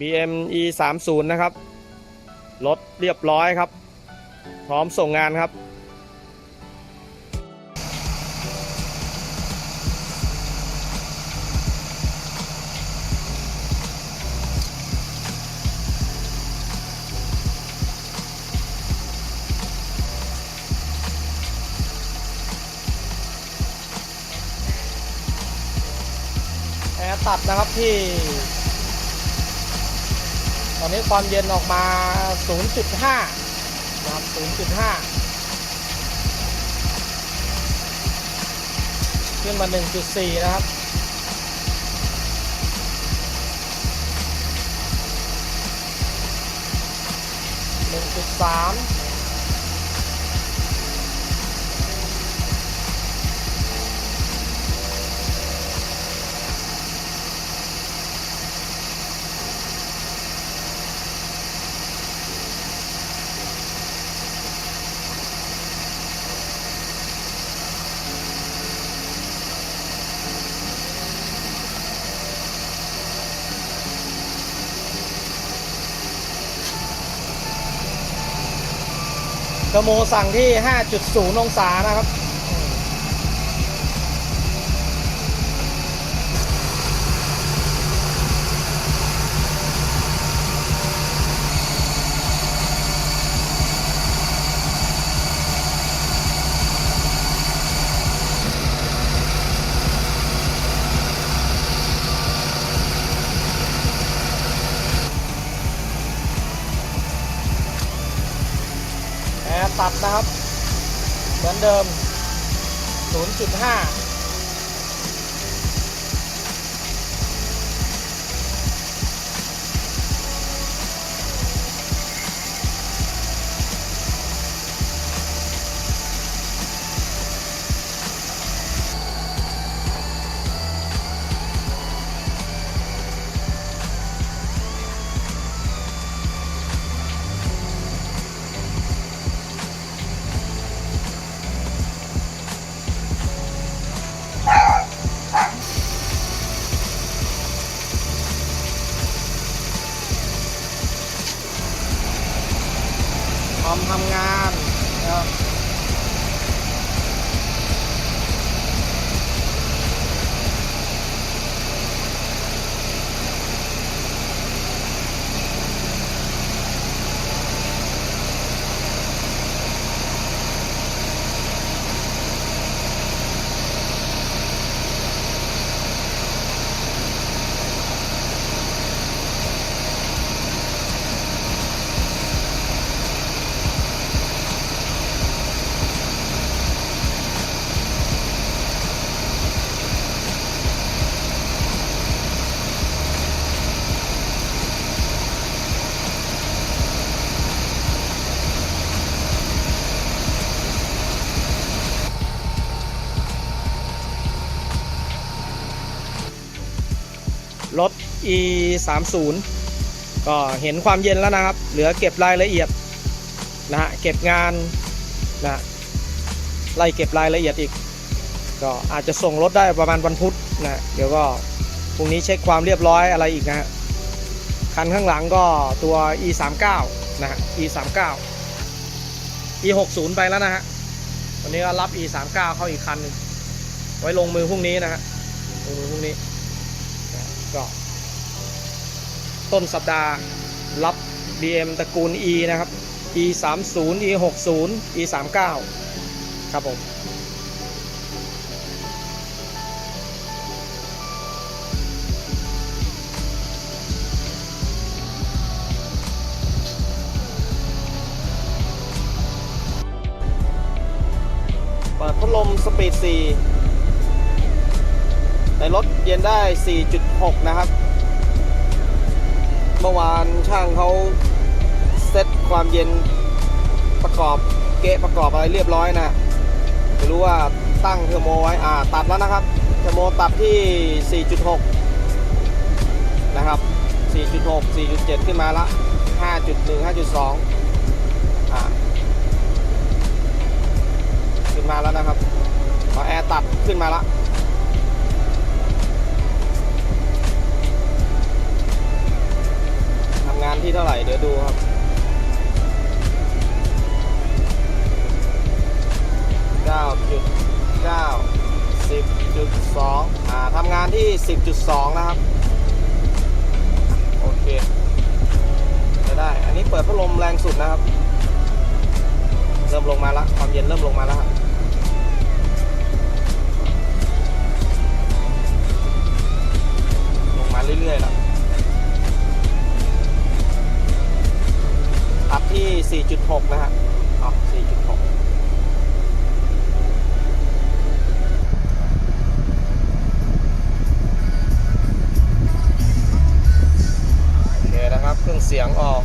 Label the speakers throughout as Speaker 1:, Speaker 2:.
Speaker 1: BM E 3 0นะครับ รถเรียบร้อยครับ พร้อมส่งงานครับแอร์ตัดนะครับที่ ตอนนี้ความเย็นออกมา 0.5 นะครับ 0.5 ขึ้นมา 1.4 นะครับ 1.3 กระโมสั่งที่ 5.0 องศานะครับ ปร์ตัดนะครับ เหมือนเดิม 0.5 รถ e 3 0ก็เห็นความเย็นแล้วนะครับ เหลือเก็บรายละเอียดนะฮะเก็บงานนะไล่เก็บรายละเอียดอีก ก็อาจจะส่งรถได้ประมาณวันพุธนะเดี๋ยวก็พรุ่งนี้เช็คความเรียบร้อยอะไรอีกนะฮะคันข้างหลังก็ตัว e 3 9นะฮะ e 3 9 e 6 0ไปแล้วนะฮะวันนี้ก็รับ e 3 9เข้าอีกคันหนึ่งไว้ลงมือพรุ่งนี้นะฮะลงมือพรุ่งนี้ ก็ต้นสัปดาห์รับ BM ตระกูล E นะครับ E 3 0 E 6 0 E 3 9ครับผมเปิดพัดลมสปีด 4 ในรถเย็นได้ 4.6 นะครับ เมื่อวานช่างเขาเซตความเย็นประกอบเกะประกอบอะไรเรียบร้อยนะไม่รู้ว่าตั้งเทอร์โมไว้อ่าตัดแล้วนะครับ เทอร์โมตัดที่ 4.6 นะครับ 4.6 4.7 ขึ้นมาละ 5.1 5.2 อ่าขึ้นมาแล้วนะครับพอแอร์ตัดขึ้นมาละ 4.6 นะฮะอ๋อ4.6โอเคนะครับเครื่องเสียงออก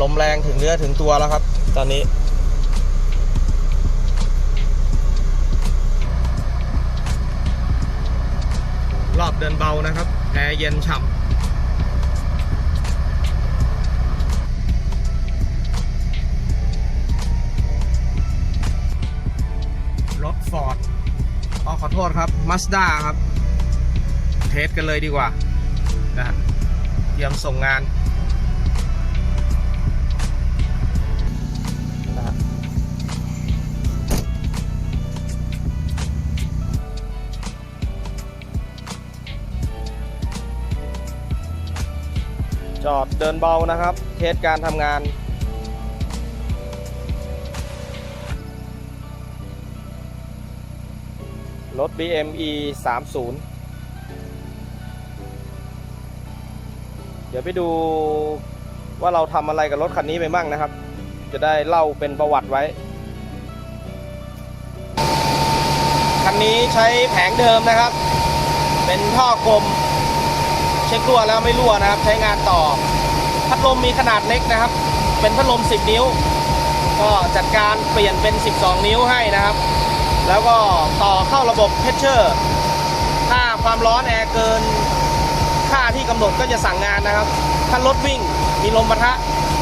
Speaker 1: ลมแรงถึงเนื้อถึงตัวแล้วครับ ตอนนี้ รอบเดินเบานะครับ แอร์เย็นฉ่ำรถฟอร์ดอ๋อขอโทษครับมาสด้าครับ เทสกันเลยดีกว่านะฮะเตรียมส่งงาน จอดเดินเบานะครับ เทสการทำงานรถ BME 30 เดี๋ยวไปดูว่าเราทำอะไรกับรถคันนี้ไปบ้างนะครับ จะได้เล่าเป็นประวัติไว้ คันนี้ใช้แผงเดิมนะครับ เป็นท่อกลม เช็ครั่วแล้วไม่รั่วนะครับ ใช้งานต่อ พัดลมมีขนาดเล็กนะครับ เป็นพัดลม 10 นิ้ว ก็จัดการเปลี่ยนเป็น 12 นิ้วให้นะครับ แล้วก็ต่อเข้าระบบเพชเชอร์ ถ้าความร้อนแอร์เกินค่าที่กำหนดก็จะสั่งงานนะครับ ถ้ารถวิ่งมีลมปะทะ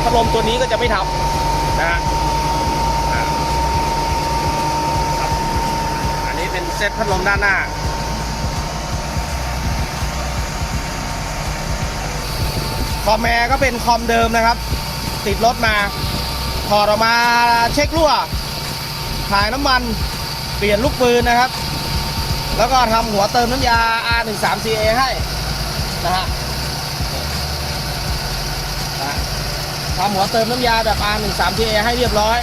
Speaker 1: พัดลมตัวนี้ก็จะไม่ทำนะฮะอ่าครับอันนี้เป็นเซตพัดลมด้านหน้า คอมแอร์ก็เป็นคอมเดิมนะครับ ติดรถมา ถอดออกมาเช็ครั่วถ่ายน้ำมัน เปลี่ยนลูกปืนนะครับ แล้วก็ทำหัวเติมน้ำยา R13CA ให้นะฮะทำหัวเติมน้ำยาแบบ R13CA ให้เรียบร้อย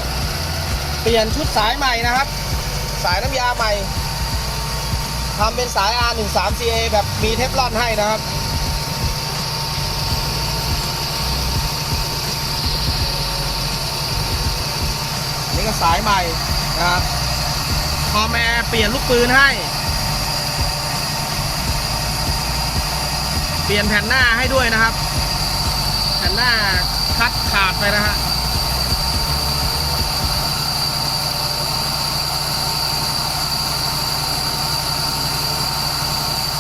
Speaker 1: เปลี่ยนชุดสายใหม่นะครับ สายน้ำยาใหม่ทำเป็นสาย R13CA แบบมีเทฟลอนให้นะครับ อันนี้ก็สายใหม่นะครับพอแม่เปลี่ยนลูกปืนให้ เปลี่ยนแผ่นหน้าให้ด้วยนะครับ แผ่นหน้าคัดขาดไปนะฮะ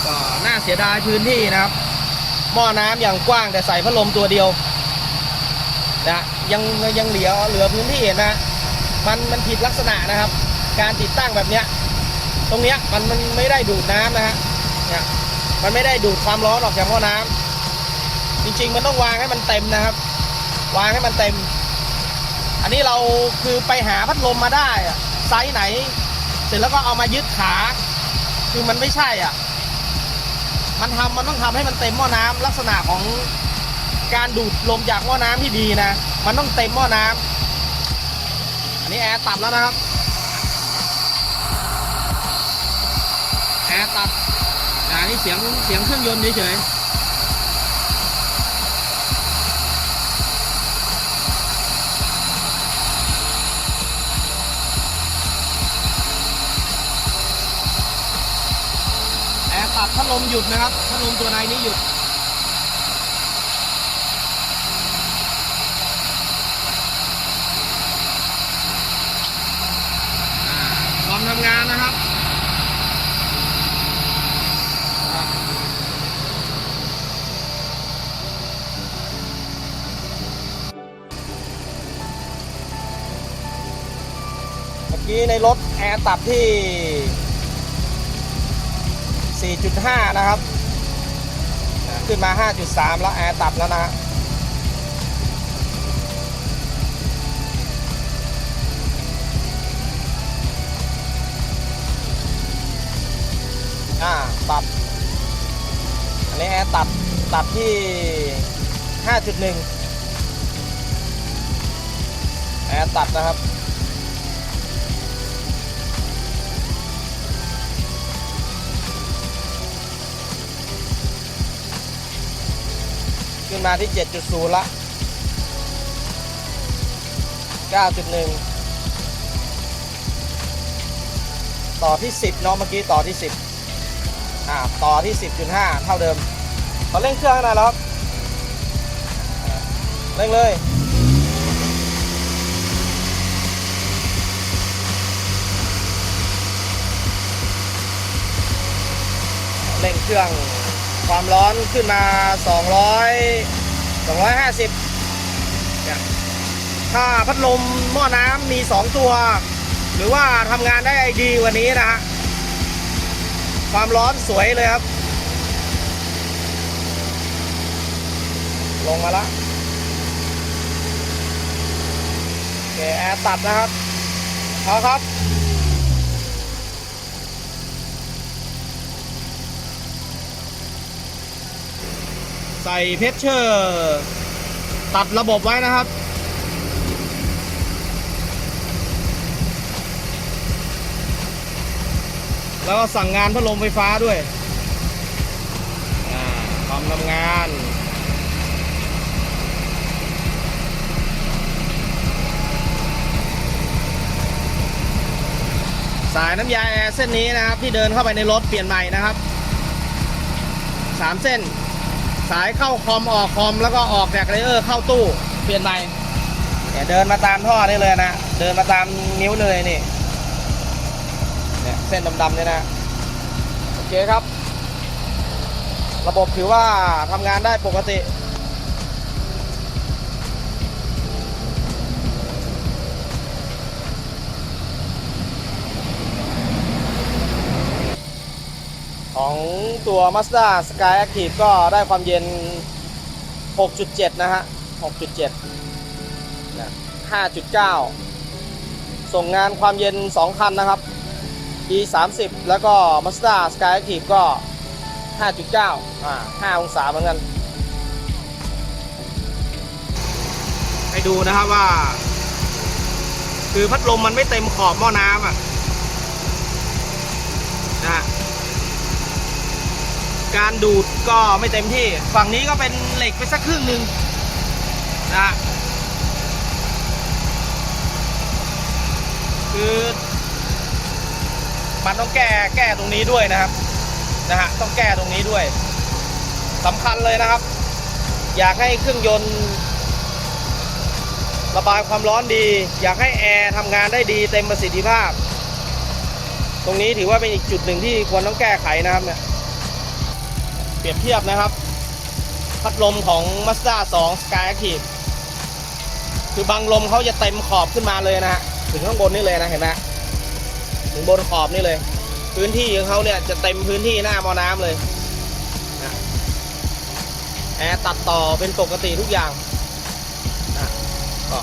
Speaker 1: ก็น่าเสียดายพื้นที่นะครับ หม้อน้ำอย่างกว้างแต่ใส่พัดลมตัวเดียวนะยังยังเหลือเหลือพื้นที่เห็นไหมฮะ มันมันผิดลักษณะนะครับ การติดตั้งแบบเนี้ย ตรงเนี้ยมันมันไม่ได้ดูดน้ำนะฮะเนี่ยมันไม่ได้ดูดความร้อนออกจากหม้อน้ำจริง ๆ มันต้องวางให้มันเต็มนะครับ วางให้มันเต็ม อันนี้เราคือไปหาพัดลมมาได้อะไซส์ไหน เสร็จแล้วก็เอามายึดขา คือมันไม่ใช่อะ มันทำมันต้องทำให้มันเต็มหม้อน้ำลักษณะของการดูดลมจากหม้อน้ำที่ดีนะ มันต้องเต็มหม้อน้ำ อันนี้แอร์ตัดแล้วนะครับ แอร์ตัดอ่านี่เสียงเสียงเครื่องยนต์เฉยแอร์ตัดพัดลมหยุดนะครับ พัดลมตัวในนี้หยุด กี้ในรถแอร์ตัดที่ 4.5 นะครับ ขึ้นมา 5.3 แล้วแอร์ตัดแล้วนะฮะอ่าตัดอันนี้แอร์ตัดตัดที่ 5.1 แอร์ตัดนะครับ ขึ้นมาที่ 7.0 ละ 9.1 ต่อที่ 10เนาะเมื่อกี้ต่อที่ 10อ่าต่อที่ 10.5 เท่าเดิมขอเร่งเครื่องหน่อยแล้วครับอ่าเร่งเลยเร่งเครื่อง ความร้อนขึ้นมา 200 250เนี่ยถ้าพัดลมหม้อน้ำมี 2 ตัว หรือว่าทำงานได้ดีกว่านี้นะฮะ ความร้อนสวยเลยครับ ลงมาละโอเคแอร์ตัดนะครับพอครับ ใส่เพชเชอร์ ตัดระบบไว้นะครับ แล้วก็สั่งงานพัดลมไฟฟ้าด้วยอ่าความทำงานสายน้ำยาแอร์เส้นนี้นะครับที่เดินเข้าไปในรถเปลี่ยนใหม่นะครับสามเส้น สายเข้าคอมออกคอมแล้วก็ออกแดกเลเยอร์เข้าตู้เปลี่ยนใหม่เนี่ยเดินมาตามท่อได้เลยนะ เดินมาตามนิ้วเลยนี่เนี่ยเส้นดำๆเนี่ยนะ โอเคครับ ระบบถือว่าทำงานได้ปกติ ของตัว Mazda Sky Active ก็ได้ความเย็น 6.7 นะฮะ 6.7นะ5.9 ส่งงานความเย็น 2 คันนะครับ E 3 0แล้วก็ Mazda Sky Active ก็ 5.9 อ่า 5 องศาเหมือนกัน ให้ดูนะครับว่า คือพัดลมมันไม่เต็มขอบหม้อน้ำอะนะฮะ การดูดก็ไม่เต็มที่ ฝั่งนี้ก็เป็นเหล็กไปสักครึ่งหนึ่งนะคือมันต้องแก้แก้ตรงนี้ด้วยนะครับนะฮะต้องแก้ตรงนี้ด้วยสำคัญเลยนะครับ อยากให้เครื่องยนต์ ระบายความร้อนดี อยากให้แอร์ทำงานได้ดีเต็มประสิทธิภาพ ตรงนี้ถือว่าเป็นอีกจุดหนึ่งที่ควรต้องแก้ไขนะครับเนี่ย รียบเทียบนะครับ พัดลมของ Mazda 2 Sky Active คือบังลมเขาจะเต็มขอบขึ้นมาเลยนะฮะถึงข้างบนนี่เลยนะเห็นไหมถึงบนขอบนี่เลย พื้นที่ของเขาเนี่ยจะเต็มพื้นที่หน้ามอน้ำเลยนะแอร์ตัดต่อเป็นปกติทุกอย่างนะก็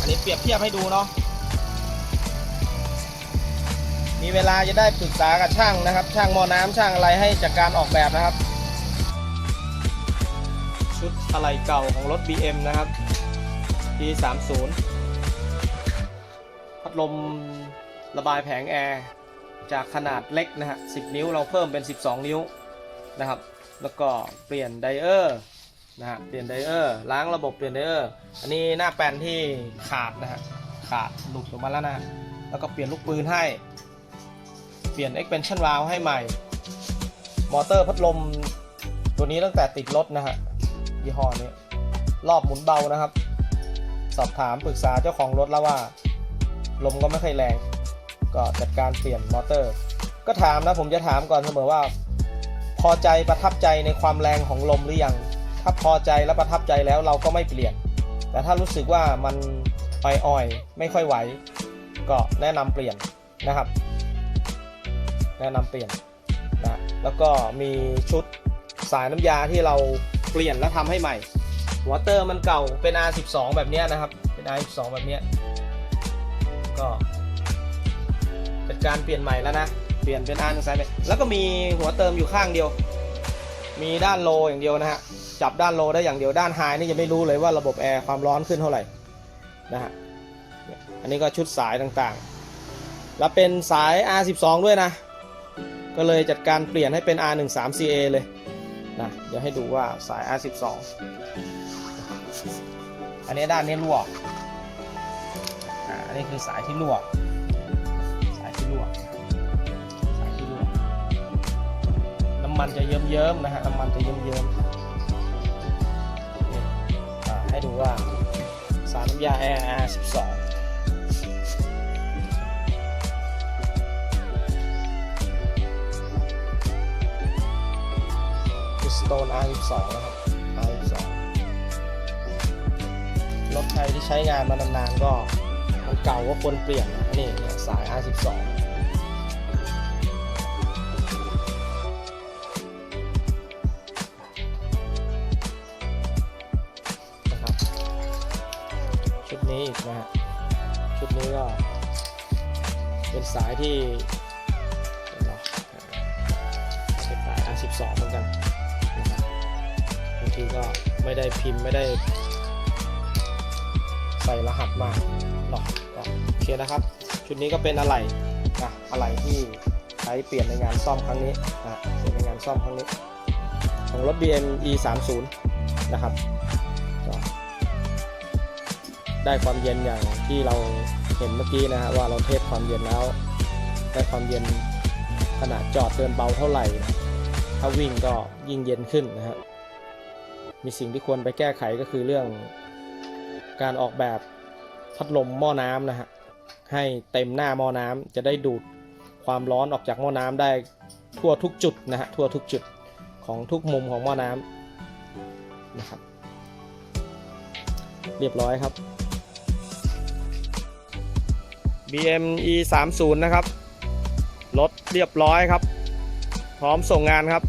Speaker 1: อันนี้เปรียบเทียบให้ดูเนาะมีเวลาจะได้ปรึกษากับช่างนะครับ ช่างมอน้ำช่างอะไรให้จากการออกแบบนะครับ อะไรเก่าของรถ BM นะครับ P30 พัดลมระบายแผงแอร์ จากขนาดเล็กนะฮะ 10 นิ้วเราเพิ่มเป็น 12 นิ้วนะครับ แล้วก็เปลี่ยนไดเออร์นะฮะ เปลี่ยนไดเออร์ ล้างระบบเปลี่ยนไดเออร์ อันนี้หน้าแปลนที่ขาดนะฮะ ขาดหลุดออกมาแล้วนะ แล้วก็เปลี่ยนลูกปืนให้ เปลี่ยน expansion valve ให้ใหม่ มอเตอร์พัดลมตัวนี้ตั้งแต่ติดรถนะฮะ ยี่ห้อนี้ รอบหมุนเบานะครับ สอบถามปรึกษาเจ้าของรถแล้วว่า ลมก็ไม่ค่อยแรง ก็จัดการเปลี่ยนมอเตอร์ ก็ถามนะผมจะถามก่อนเสมอว่า พอใจประทับใจในความแรงของลมหรือยัง ถ้าพอใจและประทับใจแล้วเราก็ไม่เปลี่ยน แต่ถ้ารู้สึกว่ามันไปอ่อยไม่ค่อยไหว ก็แนะนำเปลี่ยนนะครับ แนะนำเปลี่ยนนะแล้วก็มีชุดสายน้ำยาที่เรา เปลี่ยนและทำให้ใหม่หัวเตอร์มันเก่าเป็น R12 แบบนี้นะครับ เป็น R12 แบบนี้ก็เป็นการเปลี่ยนใหม่แล้วนะ เปลี่ยนเป็น R1 สายเป็นแล้วก็มีหัวเติมอยู่ข้างเดียว มีด้านโลอย่างเดียวนะฮะจับด้านโลได้อย่างเดียวด้านไฮนี่ยังไม่รู้เลยว่าระบบแอร์ความร้อนขึ้นเท่าไหร่นะฮะอันนี้ก็ชุดสายต่างๆ แล้วเป็นสาย R12 ด้วยนะ ก็เลยจัดการเปลี่ยนให้เป็น R13CA เลย นะเดี๋ยวให้ดูว่าสาย R12 อันนี้ด้านนี้รั่วอ่าอันนี้คือสายที่รั่ว สายที่รั่ว สายที่รั่ว น้ำมันจะเยิ้มๆนะฮะ น้ำมันจะเยิ้มๆให้ดูว่าสารน้ำยา Air R12 คือ Stone R12 นะครับ R12 รถใครที่ใช้งานมานานๆก็มันเก่าก็ควรเปลี่ยนนะนี่เนี่ยสาย R12 นะครับชุดนี้อีกนะฮะชุดนี้ก็เป็นสายที่ ไม่ได้พิมพ์ไม่ได้ ใส่รหัสมาหรอก็โอเคนะครับ ชุดนี้ก็เป็นอะไรนะอะไรที่ใช้เปลี่ยนในงานซ่อมครั้งนี้นะเปลี่ยนในงานซ่อมครั้งนี้ ของรถ BM E 3 0นะครับได้ความเย็นอย่างที่เราเห็นเมื่อกี้นะฮะว่าเราเทสความเย็นแล้ว ได้ความเย็นขนาดจอดเดินเบาเท่าไหร่ ถ้าวิ่งก็ยิ่งเย็นขึ้นนะฮะ มีสิ่งที่ควรไปแก้ไขก็คือเรื่องการออกแบบพัดลมหม้อน้ำนะฮะให้เต็มหน้าหม้อน้ำจะได้ดูดความร้อนออกจากหม้อน้ำได้ทั่วทุกจุดนะฮะทั่วทุกจุดของทุกมุมของหม้อน้ำนะครับ เรียบร้อยครับ BM E 3 0นะครับ รถเรียบร้อยครับ พร้อมส่งงานครับ